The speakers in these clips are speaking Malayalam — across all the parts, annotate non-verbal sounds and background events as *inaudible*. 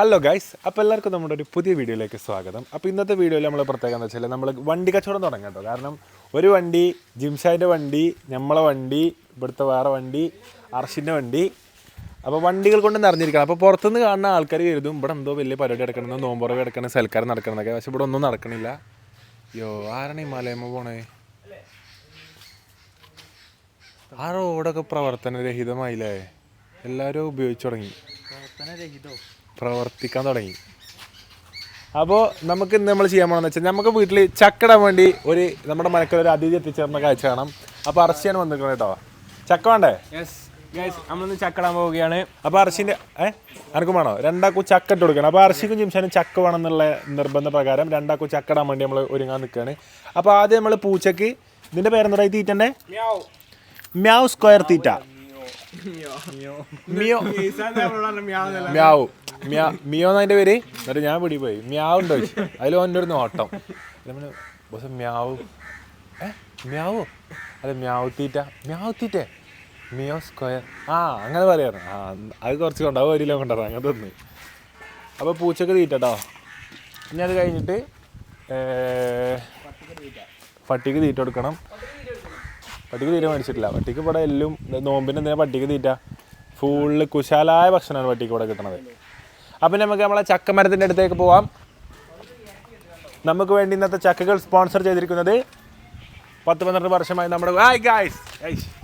ഹലോ ഗൈസ് അപ്പോൾ എല്ലാവർക്കും നമ്മുടെ ഒരു പുതിയ വീഡിയോയിലേക്ക് സ്വാഗതം. അപ്പോൾ ഇന്നത്തെ വീഡിയോയിൽ നമ്മൾ പ്രത്യേകം എന്ന് വെച്ചാൽ നമ്മൾ വണ്ടി കച്ചവടം തുടങ്ങാം കേട്ടോ. കാരണം ഒരു വണ്ടി ജിംഷാന്റെ വണ്ടി നമ്മളെ വണ്ടി ഇവിടുത്തെ വേറെ വണ്ടി അർഷിന്റെ വണ്ടി. അപ്പോൾ വണ്ടികൾ കൊണ്ട് നിറഞ്ഞിരിക്കണം അപ്പോൾ പുറത്തുനിന്ന് കാണുന്ന ആൾക്കാർ കരുതും ഇവിടെ എന്തോ വലിയ പരിപാടി നടക്കണം നോമ്പുറവ് കിടക്കണം സൽക്കാരം നടക്കണമെന്നൊക്കെ പക്ഷേ ഇവിടെ ഒന്നും നടക്കണില്ല. അയ്യോ ആരാണ് ഈ മലയമ്മ പോണേ? ആ റോഡൊക്കെ പ്രവർത്തനരഹിതമായില്ലേ? എല്ലാവരും ഉപയോഗിച്ചു തുടങ്ങി. പ്രവർത്തിക്കാൻ തുടങ്ങി. അപ്പോൾ നമുക്ക് ഇന്ന് നമ്മൾ ചെയ്യാൻ പോകണമെന്ന് വെച്ചാൽ നമുക്ക് വീട്ടിൽ ചക്കടാൻ വേണ്ടി ഒരു നമ്മുടെ മനക്കിൽ ഒരു അതിഥി എത്തിച്ചേർന്ന കാഴ്ച കാണാം. അപ്പോൾ അർച്ചിയാണ് വന്നിരിക്കുന്നത് കേട്ടോ. ചക്ക വേണ്ടേ? നമ്മളിന്ന് ചക്കടാൻ പോവുകയാണ്. അപ്പോൾ അർശിന്റെ ഏ? അനക്കും വേണോ? രണ്ടാക്കും ചക്ക ഇട്ട് കൊടുക്കണം. അപ്പോൾ അർശിക്കും ജിംഷാനും ചക്ക വേണം എന്നുള്ള നിർബന്ധ പ്രകാരം രണ്ടാക്കും ചക്ക ഇടാൻ വേണ്ടി നമ്മൾ ഒരുങ്ങാൻ നിൽക്കുകയാണ് അപ്പോൾ ആദ്യം നമ്മൾ പൂച്ചക്ക് ഇതിന്റെ പേരെന്താ എന്താ തീറ്റന്റെ മ്യാവ്. Square theta. മിയോ മ്യാവ്. മ്യാ മിയോ എന്നതിന്റെ പേര്? എന്നിട്ട് ഞാൻ പിടി പോയി മ്യാവ് ഉണ്ടോ അതിൽ ഓന്റെ ഒരു നോട്ടം ബസ് മ്യാവ്. ഏ മ്യാവോ? അല്ല മ്യാവ് തീറ്റ. മ്യാവ് തീറ്റേ? മിയോ സ്ക്വയർ. ആ അങ്ങനെ പറയാറ് ആ അത് കുറച്ച് കൊണ്ടാവും ഒരു കിലോ കൊണ്ടുവരാം അങ്ങനെ തന്നു. അപ്പോൾ പൂച്ചക്ക് തീറ്റട്ടോ പിന്നെ അത് കഴിഞ്ഞിട്ട് പട്ടിക്ക് തീറ്റ കൊടുക്കണം. പട്ടിക്ക് തീറ്റ മേടിച്ചിട്ടില്ല. പട്ടിക്ക് ഇവിടെ എല്ലാം നോമ്പിന് എന്തിനാ പട്ടിക്ക് തീറ്റ? ഫുള്ള് കുശാലായ ഭക്ഷണമാണ് പട്ടിക്ക് ഇവിടെ കിട്ടണത്. അപ്പം നമുക്ക് നമ്മളെ ചക്കമരത്തിന്റെ അടുത്തേക്ക് പോവാം. നമുക്ക് വേണ്ടി ഇന്നത്തെ ചക്കകൾ സ്പോൺസർ ചെയ്തിരിക്കുന്നത് പത്ത് പന്ത്രണ്ട് വർഷമായി നമ്മുടെ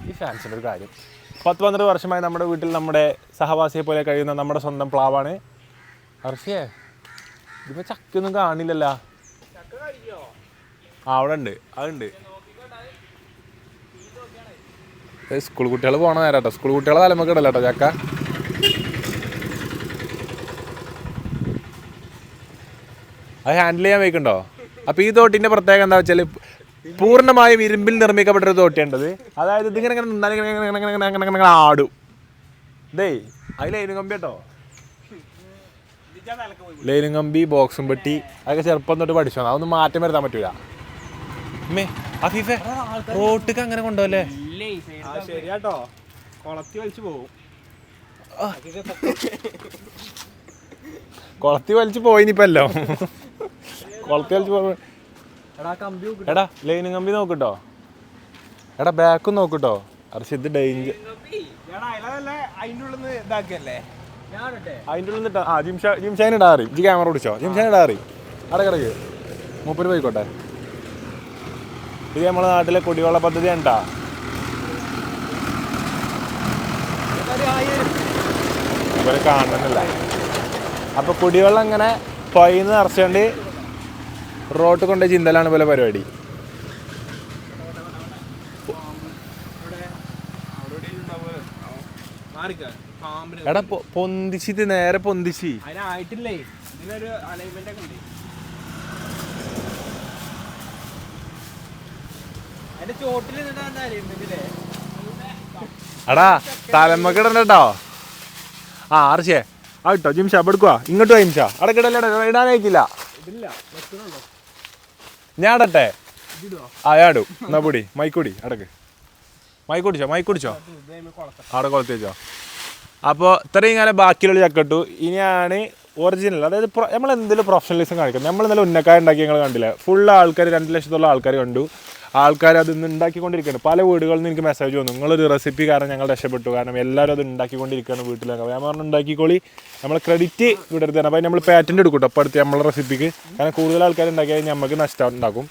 ഈ ഫാൻസിന്റെ ഒരു കാര്യം. പത്ത് പന്ത്രണ്ട് വർഷമായി നമ്മുടെ വീട്ടിൽ നമ്മുടെ സഹവാസിയെ പോലെ കഴിയുന്ന നമ്മുടെ സ്വന്തം പ്ലാവാണ്. അർഷിയേ ഇതിപ്പോൾ ചക്കയൊന്നും കാണില്ലല്ലോ. ആ അവിടെ ഉണ്ട്. അതുണ്ട് സ്കൂൾ കുട്ടികൾ പോകണ നേരം കേട്ടോ സ്കൂൾ കുട്ടികളെ തലമുക്കിടല്ലോ കേട്ടോ ചക്ക. അത് ഹാൻഡിൽ ചെയ്യാൻ വയ്ക്കുണ്ടോ അപ്പോൾ ഈ തോട്ടിന്റെ പ്രത്യേകത എന്താ വെച്ചാൽ പൂർണമായും ഇരുമ്പിൽ നിർമ്മിക്കപ്പെട്ട ഒരു തോട്ടിയുണ്ടത് അതായത് ഇതിങ്ങനെ ഇങ്ങനെ ആടും. ദേ അത് ലൈനും കമ്പി കേട്ടോ. ലൈനും കമ്പി ബോക്സും പെട്ടി അതൊക്കെ ചെറുപ്പം തൊട്ട് പഠിച്ചു. അതൊന്നും മാറ്റം വരുത്താൻ പറ്റൂല. അമ്മേ അഫീഫെ റോട്ടിക്ക് അങ്ങനെ കൊണ്ടുപോലെ ശരിയാട്ടോ കൊളത്തി വലിച്ചു പോകും കുളത്തി വലിച്ച് പോയിനിപ്പല്ലോ കുളത്തി എടാ ലൈനും കമ്പി നോക്കിട്ടോ? എടാ ബാക്കും നോക്കിട്ടോ? അർഷിത് ഡേഞ്ചർ അതിന്റെ ഉള്ളിൽ നിന്ന് ആ ജിംഷാ ജിംഷാൻ ഇടാറി ജി ക്യാമറ പിടിച്ചോ? ജിംഷാൻ ഇടാറി അവിടെ കിടക്ക് മൂപ്പര് പോയിക്കോട്ടെ. ഇത് നമ്മളെ നാട്ടിലെ കുടിവെള്ള പദ്ധതി ഉണ്ടാ ഇവരെ കാണുന്നില്ല. അപ്പൊ കുടിവെള്ളം ഇങ്ങനെ പൈന്ന് നിറച്ചുകൊണ്ട് റോട്ട് കൊണ്ട ചിന്തലാണ് പോലെ പരിപാടി. എടാ പൊന്തിച്ചിട്ട് നേരെ പൊന്തിച്ച്. അടാ തലമ്മക്കിടണ്ടോ ആ ആർച്ചേ ആ കേട്ടോ ജിംഷാ എടുക്കുക ഇങ്ങോട്ട് ജിംഷ. അടക്കിടല്ലേ ഇടാനായിക്കില്ല ഞാൻ ഇടട്ടെ? ആ ആടു എന്നാ പൊടി മൈക്കൂടി അടക്ക് മൈക്കുടിച്ചോ മൈക്കുടിച്ചോ അവിടെ കൊളുത്തി വെച്ചോ. അപ്പോൾ ഇത്രയും കാലം ബാക്കിയുള്ള ചക്കട്ടു ഇനിയാണ് ഒറിജിനൽ അതായത് നമ്മൾ എന്തെങ്കിലും പ്രൊഫഷണലിസം കാണിക്കുന്നത് നമ്മൾ നല്ല ഉന്നക്കായ ഉണ്ടാക്കി ഞങ്ങൾ കണ്ടില്ല? ഫുൾ ആൾക്കാർ രണ്ട് ലക്ഷത്തോളം ആൾക്കാർ കണ്ടു. ആൾക്കാർ അത് ഇന്ന് ഉണ്ടാക്കിക്കൊണ്ടിരിക്കുകയാണ്. പല വീടുകളിൽ നിന്ന് എനിക്ക് മെസ്സേജ് വന്നു. നിങ്ങളൊരു റെസിപ്പി കാരണം ഞങ്ങൾ രക്ഷപ്പെട്ടു. കാരണം എല്ലാവരും അത് ഉണ്ടാക്കിക്കൊണ്ടിരിക്കുകയാണ് വീട്ടിലൊക്കെ. അപ്പോൾ ഞാൻ പറഞ്ഞു ഉണ്ടാക്കിക്കോളി. നമ്മൾ ക്രെഡിറ്റ് വിടരുത്. അപ്പോൾ നമ്മൾ പാറ്റന്റ് എടുക്കും കേട്ടോ അപ്പോൾ അടുത്ത് നമ്മളെ റെസിപ്പിക്ക് കാരണം കൂടുതൽ ആൾക്കാർ ഉണ്ടാക്കിയാൽ നമുക്ക് നഷ്ടം ഉണ്ടാക്കും.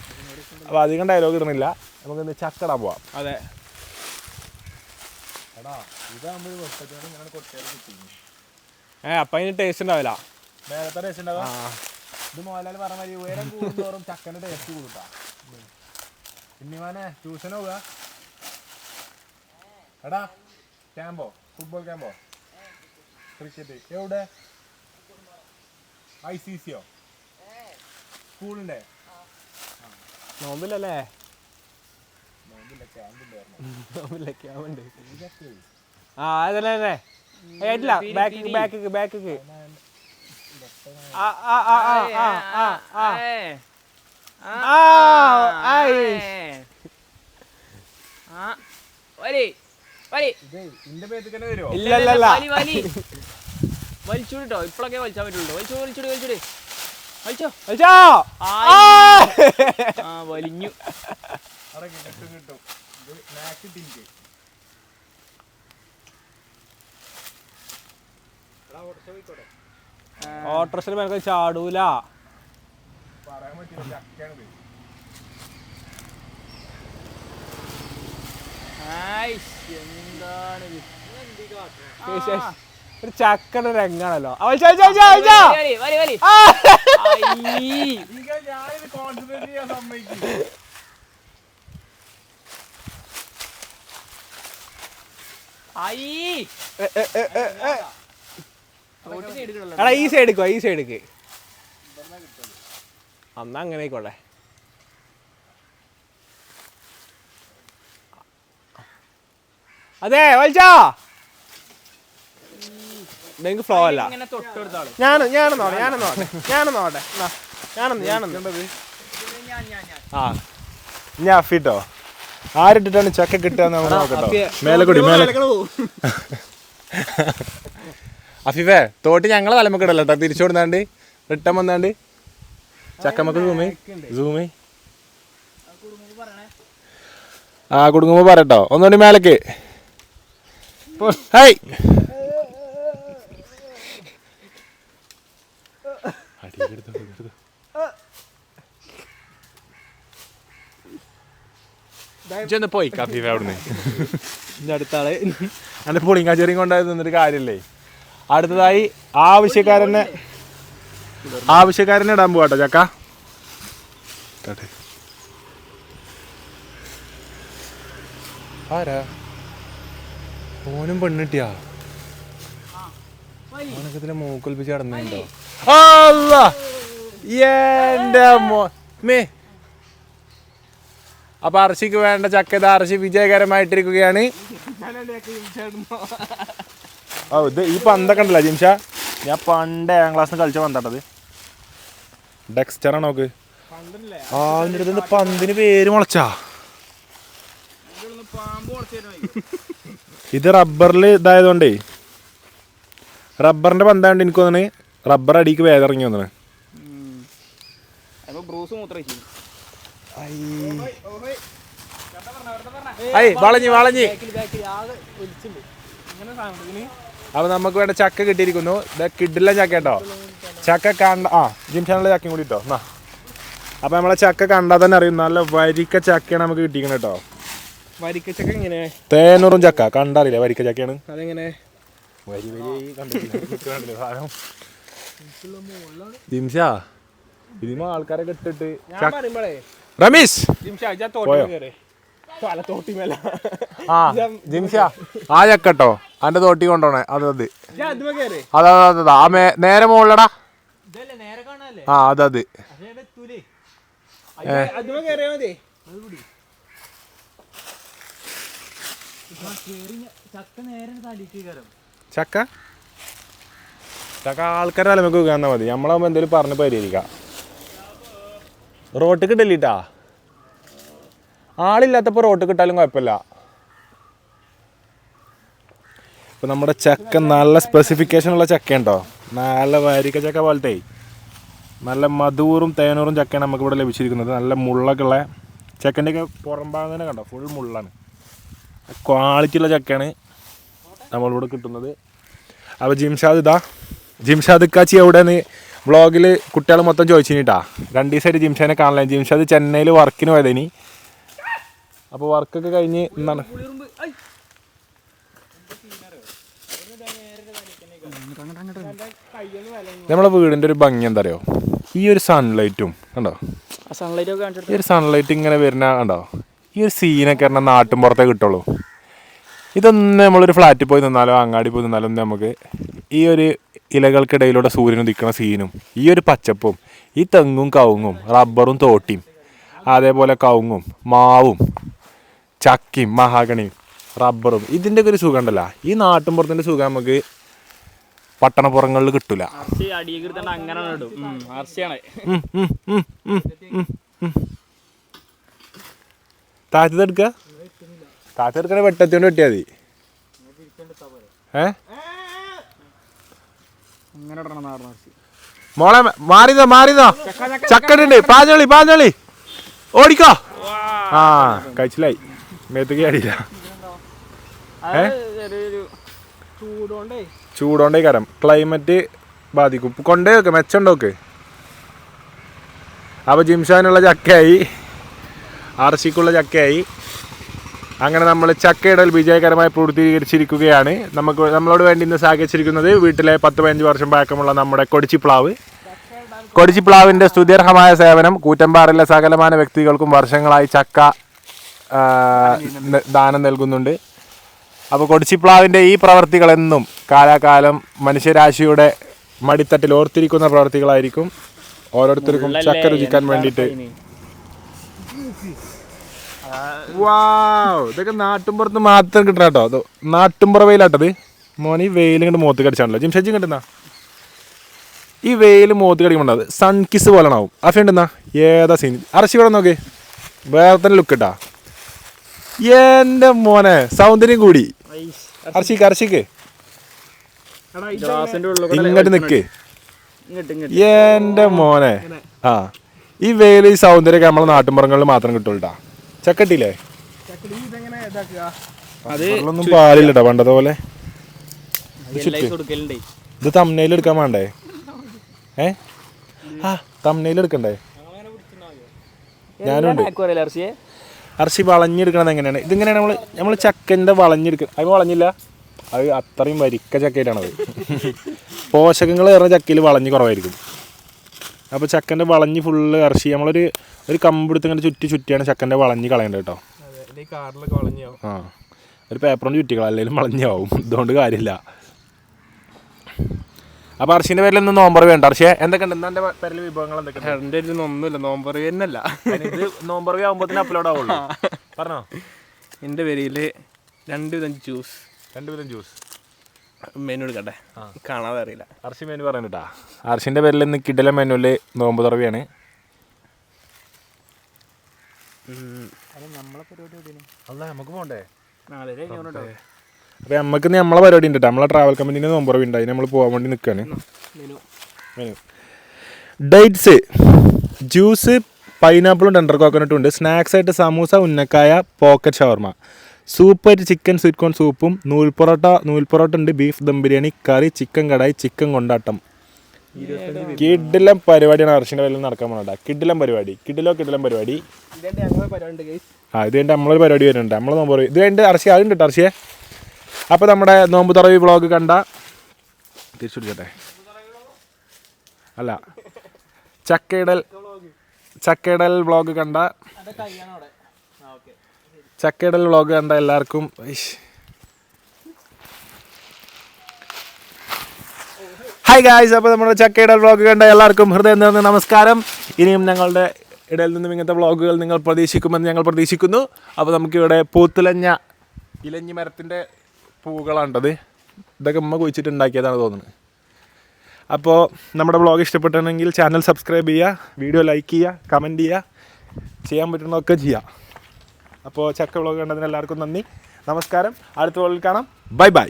അപ്പോൾ അധികം ഡയലോഗ് ഇടുന്നില്ല. നമുക്ക് ഇന്ന് ചക്കടാൻ പോവാം. അതെ. ഏ അപ്പം അതിന് ടേസ്റ്റ് ഉണ്ടാവില്ല. നേരത്തെ ടേസ്റ്റ് ഉണ്ടാവുക? ഇത് മോഹൻലാൽ പറഞ്ഞ ഉയരം കൂടുന്തോറും ചക്കന്റെ ടേസ്റ്റ് കൂടുട്ടാ. ഇന്നിമാനെ ട്യൂഷൻ പോവുക എടാ ക്യാമ്പോ ഫുട്ബോൾ ക്യാമ്പോ ക്രിക്കറ്റ്. എവിടെ? ഐ സി സിയോ സ്കൂളിന്റെ? നോമ്പില്ലല്ലേ? നോമ്പില്ല ക്യാമ്പുണ്ട് ആ അതല്ലേ അല്ലേ ആയിട്ടില്ല ബാക്ക് ബാക്ക് ബാക്ക് ആ ആ ആ ആ ആ ആ ആ ആ വലിച്ചൂടിട്ടോ ഇപ്പളൊക്കെ വലിച്ചാൻ പറ്റുള്ളൂ. വലിച്ചു വലിച്ചൂടി വലിച്ചൂടി. വലിച്ചോ. വലിച്ചോ. ആ വലിഞ്ഞു. മേലെ ചാടൂല. പറയാൻ പറ്റില്ല ചക്കയാണിത് ആയിഷ്, എന്താണിത് വിശേഷം. ഒരു ചക്കയുടെ രംഗാണല്ലോ ആ, വലിച്ചോ, വലിച്ചോ, വലിച്ചോ, വലിച്ചോ. വലി, വലി, വലി. ആ. അയ്യീ. ഞാനിത് കോൺസെൻട്രേറ്റ് ചെയ്യാൻ സമ്മതിക്കും അയ്യീ. എ, ചക്കടെ എ, അവൾ എ. തോട്ടിന് ഇടുകയുള്ളൂ. എടാ ഈ സൈഡ് ഈ അന്നങ്ങനെ അന്നാ അങ്ങനെ ആയിക്കോട്ടെ അതെ വലിച്ചോ. ഇതെനിക്ക് ഫ്ലോ അല്ല. ഞാനും ഞാനും ഞാൻ ഞാനൊന്ന് നോട്ടെ ഞാനൊന്ന് നോട്ടെ ഞാനൊന്ന് നോട്ടെ ഞാനൊന്ന് ഞാനൊന്ന് ആ ഞാൻ അഫിട്ടോ ആരിട്ടിട്ടാണ് ചക്ക കിട്ടുക മേലക്കൂടെ. അഫിഫേ തോട്ടി ഞങ്ങളെ തലമുക്കിടല്ലോ കേട്ടോ തിരിച്ചു കൊടുത്താണ്ട് റിട്ടൺ വന്നാണ്ട്. ചക്കമ്മക്ക് സൂമി സൂമി ആ കുടുങ്ങുമ്പോ പറയട്ടോ. ഒന്നുകൂടി മേലേക്ക്. ഹൈ ഇജ്ജൊന്ന് പോയി കാപ്പി അവിടുന്ന്. ഇന്റെ അടുത്ത ആൾ അന്റെ പുളിങ്ങാച്ചെറിയും കൊണ്ടായി നിന്നിട്ട് കാര്യമില്ലേ? അടുത്തതായി ആവശ്യക്കാരനെ ആവശ്യക്കാരനെ ഇടാൻ പോവാട്ടോ ചക്ക. ആരാ? ഓനും പെണ്ണിട്ടിയാ? ഓനൊക്കെ മൂക്കൊൽപ്പിച്ച് കടന്നുണ്ടോ എന്റെ മോ അപ്പൊ അർഷിക്ക് വേണ്ട ചക്ക ഇത് അർഷി വിജയകരമായിട്ടിരിക്കുകയാണ്. ഓ ഇത് ഈ പന്തൊക്കെ ഉണ്ടല്ലോ ജിംഷ ഞാൻ പണ്ട് ഏഴാം ക്ലാസ് കളിച്ച പന്താട്ടത് ഡെക്സ്റ്ററാ നോക്ക്? പണ്ടല്ലേ ആ അതിന്റെ അടുത്ത് പന്തിന് പേര് മുളച്ചാ? പാമ്പ് ഇത് റബ്ബറിൽ ഇതായതുകൊണ്ടേ റബ്ബറിന്റെ പന്താണ്ട് എനിക്ക് തോന്നണേ റബ്ബർ അടിക്ക് വേദിറങ്ങി ഐ. വളഞ്ഞി അപ്പൊ നമുക്ക് വേണ്ട ചക്ക കിട്ടിയിരിക്കുന്നു. ഇതാ കിഡില്ല ചക്ക കേട്ടോ. ചക്ക കണ്ട ആ ജിംഷാനുള്ള ചക്കയും കൂടി കേട്ടോ എന്നാ. അപ്പൊ നമ്മളെ ചക്ക കണ്ടാൽ തന്നെ അറിയും. നല്ല വരിക്ക ചക്കയാണ് നമുക്ക് കിട്ടിയിരിക്കുന്നത് കേട്ടോ. വരിക്കച്ചക്ക ഇങ്ങനെ തേനൂറും ചക്ക. കണ്ടറിയില്ല വരിക്ക ചക്കയാണ് അതെങ്ങനെ? വരി വരി ജിംഷ ഇതിമ ആൾക്കാരെ കെട്ടിട്ട് ജിംഷാ ആ ചക്കട്ടോ. അന്റെ തോട്ടി കൊണ്ടോണേ അത് അത്. അതാ അതാ, ആ നേരെ മുകളിലടാ ആ അതത് അതുമേ കയറിയാ മതി ചക്ക ചക്ക? ആൾക്കാരെ തലമൊക്കെ വെക്കാന്നാ മതി. നമ്മളാവുമ്പോ എന്തേലും പറഞ്ഞ് പരിഹരിക്കാം. റോട്ട് കിട്ടില്ലിട്ടാ ആളില്ലാത്തപ്പോ റോട്ട് കിട്ടാലും കുഴപ്പമില്ല. ഇപ്പൊ നമ്മുടെ ചക്ക നല്ല സ്പെസിഫിക്കേഷൻ ഉള്ള ചക്ക ഉണ്ടോ നല്ല വാരിക്ക ചക്ക പോലത്തെ. നല്ല മധൂറും തേനൂറും ചക്കയാണ് നമുക്ക് ഇവിടെ ലഭിച്ചിരിക്കുന്നത്. നല്ല മുള്ളൊക്കെ ഉള്ള ചക്കന്റെ ഒക്കെ പുറം ഭാഗം തന്നെ കണ്ടോ? ഫുൾ മുള്ളാണ്. ക്വാളിറ്റി ഉള്ള ചക്കയാണ് നമ്മളിവിടെ കിട്ടുന്നത്. അപ്പോൾ ജിംഷാദ് ഇതാ. ജിംഷാദ് കാച്ചി എവിടെയാണ് വ്ളോഗിൽ കുട്ടികൾ മൊത്തം ചോദിച്ചിട്ടാ രണ്ട് ദിവസമായിട്ട് ജിംഷാനെ കാണില്ല ജിംഷാദ് ചെന്നൈയിൽ വർക്കിന് പോയതിനി. അപ്പോൾ വർക്കൊക്കെ കഴിഞ്ഞ് എന്താണ് നമ്മളെ വീടിന്റെ ഒരു ഭംഗി എന്താ അറിയോ ഈ ഒരു സൺലൈറ്റും കണ്ടോ? സൺലൈറ്റ് ഈ ഒരു സൺലൈറ്റ് ഇങ്ങനെ വരുന്ന കണ്ടോ? ഈ ഒരു സീനൊക്കെ പറഞ്ഞാൽ നാട്ടിൻ പുറത്തേ കിട്ടുള്ളൂ. ഇതൊന്നും നമ്മളൊരു ഫ്ലാറ്റിൽ പോയി നിന്നാലോ അങ്ങാടി പോയി നിന്നാലോ ഒന്നും നമുക്ക് ഈ ഒരു ഇലകൾക്കിടയിലൂടെ സൂര്യൻ ഉദിക്കുന്ന സീനും ഈ ഒരു പച്ചപ്പും ഈ തെങ്ങും കവുങ്ങും റബ്ബറും തോട്ടിയും അതേപോലെ കവുങ്ങും മാവും ചക്കിയും മഹാഗണിയും റബ്ബറും ഇതിന്റെയൊക്കെ ഒരു സുഖം ഉണ്ടല്ലോ. ഈ നാട്ടിൻ പുറത്തിന്റെ സുഖം നമുക്ക് പട്ടണപ്പുറങ്ങളിൽ കിട്ടൂല. അങ്ങനെ ഇടും എടുക്ക? താഴ്ത്തി എടുക്കുക താഴത്ത് എടുക്കണ വെട്ടത്തിയോണ്ട് വെട്ടിയാ മതി. ഏ? മോളെ മാറിന്നോ മാറിന്നോ. ചക്കടുണ്ട് പാഞ്ഞോളി പാഞ്ഞോളി. ഓടിക്കോ. ആ കഴിച്ചില്ലായി മേത്തേക്ക് അടിയില്ല ചൂടോണ്ടേ. കരം. ക്ലൈമറ്റ് ബാധിക്കും. കൊണ്ടേ ഒക്കെ മെച്ചുണ്ടോക്ക് അപ്പൊ ജിംഷാനുള്ള ചക്കയായി. ആർസിക്കുള്ള ചക്കയായി. അങ്ങനെ നമ്മൾ ചക്കയിടൽ വിജയകരമായി പൂർത്തീകരിച്ചിരിക്കുകയാണ്. നമുക്ക് നമ്മളോട് വേണ്ടി ഇന്ന് സഹകരിച്ചിരിക്കുന്നത് വീട്ടിലെ പത്ത് പതിനഞ്ച് വർഷം പഴക്കമുള്ള നമ്മുടെ കൊടിച്ചിപ്ലാവ്. കൊടിച്ചിപ്ലാവിന്റെ സ്തുത്യർഹമായ സേവനം കൂറ്റമ്പാറിലെ സകലമാന വ്യക്തികൾക്കും വർഷങ്ങളായി ചക്ക ദാനം നൽകുന്നുണ്ട്. അപ്പോൾ കൊടിച്ചിപ്ലാവിന്റെ ഈ പ്രവർത്തികളെന്നും കാലാകാലം മനുഷ്യരാശിയുടെ മടിത്തട്ടിൽ ഓർത്തിരിക്കുന്ന പ്രവർത്തികളായിരിക്കും ഓരോരുത്തർക്കും ചക്ക രുചിക്കാൻ വേണ്ടിയിട്ട്. വാവ് ഇതൊക്കെ നാട്ടുമ്പുറത്ത് മാത്രം കിട്ടണ കേട്ടോ അത് നാട്ടുമ്പുറ വെയിലാട്ടത് മോനെ ഈ വെയിൽ ഇങ്ങോട്ട് മോത്ത് കടിച്ചാണല്ലോ. ജിംഷജി കിട്ടുന്ന ഈ വെയിൽ മോത്ത് കടിക്കുമ്പോൾ സൺ കിസ് പോലെ ആവും ആ ഫ്രണ്ട് ഏതാ സീൻ അറച്ചി ഇവിടെ നോക്ക്. വേറെ തന്നെ ലുക്ക് ഇട്ടാ. എന്റെ മോനെ സൗന്ദര്യം കൂടി. അർശിക്ക് അർശിക്ക്. കൂടെ ഇങ്ങോട്ട് നിക്ക്. എന്റെ എന്റെ മോനെ. ആ. ഈ വെയിൽ ഈ സൗന്ദര്യമൊക്കെ നമ്മളെ നാട്ടുമ്പുറങ്ങളിൽ മാത്രം കിട്ടുള്ളൂട്ടാ ചക്കട്ടില്ലേ ചക്കടി ഇതെങ്ങനെ ഇതാക്കുക? അത് ഒന്നും പാലില്ലട്ടോ പണ്ടത്തെ പോലെ ഇത് തമ്മനയിൽ എടുക്കാൻ വേണ്ടേ? ഏ? ആ തമ്മനയിൽ എടുക്കണ്ടേ? ഞാനുണ്ട് അർച്ചി വളഞ്ഞെടുക്കണത് എങ്ങനെയാണ്? ഇതിങ്ങനെയാണ് നമ്മൾ നമ്മൾ ചക്കന്റെ വളഞ്ഞെടുക്കുക അത് വളഞ്ഞില്ല. അത് അത്രയും വരിക്ക ചക്കയിലാണത്. *laughs* പോഷകങ്ങൾ ഏറെ ചക്കയിൽ വളഞ്ഞ് കുറവായിരിക്കും. അപ്പോൾ ചക്കന്റെ വളഞ്ഞ് ഫുള്ള് ഇറച്ചി. നമ്മളൊരു ഒരു കമ്പെടുത്ത് ഇങ്ങനെ ചുറ്റി ചുറ്റിയാണ് ചക്കന്റെ വളഞ്ഞ് കളയേണ്ടത് കേട്ടോ. ആ ഒരു കൊണ്ട് ചുറ്റിക്കള അല്ലെങ്കിൽ വളഞ്ഞാവും. ഇതുകൊണ്ട് കാര്യമില്ല. അപ്പോൾ അർഷിന്റെ പേരിൽ ഒന്നും നോമ്പർ വേണ്ട അർഷേ എന്തൊക്കെയുണ്ട്? എന്താ എന്റെ പേരിൽ വിഭവങ്ങൾ എന്തൊക്കെ എന്റെ അടുത്ത് ഒന്നുമില്ല. നോമ്പറി തന്നെയല്ല. ഇത് നോമ്പർ ആകുമ്പോൾ അപ്ലോഡ് ആവുള്ളൂ. പറഞ്ഞോ. എന്റെ പേരിൽ രണ്ട് വിധം ജ്യൂസ് രണ്ട് വിധം ജ്യൂസ് മെനു എടുക്കട്ടെ? കാണാതെ അറിയില്ല. അർഷി മെനു പറയുന്നുട്ടാ അർഷിന്റെ പേരിൽ നിന്ന് കിടല മെനുവിൽ നോമ്പ് തുറവിയാണ്. അല്ല നമുക്ക് പോണ്ടേ? അപ്പോൾ നമുക്ക് നമ്മളെ പരിപാടി ഉണ്ട്. നമ്മളെ ട്രാവൽ കമ്പനീന്റെ നോമ്പ് തുറവി ഉണ്ട്. അതിന് നമ്മൾ പോകാൻ വേണ്ടി നിൽക്കുകയാണ് മെനു മെനു ഡേറ്റ്സ് ജ്യൂസ് പൈനാപ്പിളും ടെൻഡർ കോക്കനട്ടും ഉണ്ട്. സ്നാക്സ് ആയിട്ട് സമൂസ ഉന്നക്കായ പോക്കറ്റ് ഷവർമ സൂപ്പായിട്ട് ചിക്കൻ സ്വീറ്റ് കോൺ സൂപ്പും നൂൽ പൊറോട്ട നൂൽ പൊറോട്ട ഉണ്ട് beef dum biryani curry chicken kadai chicken കൊണ്ടാട്ടം. കിഡിലം പരിപാടിയാണ് അർഷിന്റെ പേരിൽ നടക്കാൻ പോകുന്നത് കിഡിലം പരിപാടി. കിഡിലോ കിഡിലം പരിപാടി. ആ ഇത് കഴിഞ്ഞിട്ട് നമ്മളൊരു പരിപാടി വരുന്നുണ്ട്. നമ്മൾ നോമ്പ് ഇത് കഴിഞ്ഞിട്ട് അർഷി അതുണ്ട് കേട്ടോ അർഷിയെ അപ്പോൾ നമ്മുടെ നോമ്പ് തുറവി വ്ളോഗ് കണ്ട തിരിച്ചു പിടിച്ചട്ടെ അല്ല. ചക്കയിടൽ ചക്കയിടൽ ബ്ലോഗ് കണ്ട അത് കഴിയാനോടെ ആ ഓക്കെ ചക്കയിടൽ വ്ളോഗ് കണ്ട എല്ലാവർക്കും. ഹായ് ഗായ്സ് അപ്പോൾ നമ്മുടെ ചക്കയുടെ വ്ളോഗ് കണ്ട എല്ലാവർക്കും ഹൃദയം നിറഞ്ഞ നമസ്കാരം. ഇനിയും ഞങ്ങളുടെ ഇടയിൽ നിന്നും ഇങ്ങനത്തെ വ്ളോഗുകൾ നിങ്ങൾ പ്രതീക്ഷിക്കുമെന്ന് ഞങ്ങൾ പ്രതീക്ഷിക്കുന്നു. അപ്പോൾ നമുക്കിവിടെ പൂത്തുലഞ്ഞ ഇലഞ്ഞി മരത്തിന്റെ പൂക്കളാണ്ടത് ഇതൊക്കെ ഉമ്മ കുഴിച്ചിട്ടുണ്ടാക്കിയതാണ് തോന്നുന്നത് അപ്പോൾ നമ്മുടെ വ്ളോഗ് ഇഷ്ടപ്പെട്ടിട്ടുണ്ടെങ്കിൽ ചാനൽ സബ്സ്ക്രൈബ് ചെയ്യുക വീഡിയോ ലൈക്ക് ചെയ്യുക കമന്റ് ചെയ്യുക ചെയ്യാൻ പറ്റുന്നതൊക്കെ ചെയ്യുക. അപ്പോൾ ചക്ക വ്ളോഗ് കണ്ടതിന് എല്ലാവർക്കും നന്ദി. നമസ്കാരം. അടുത്ത വ്ളോഗിൽ കാണാം. Bye bye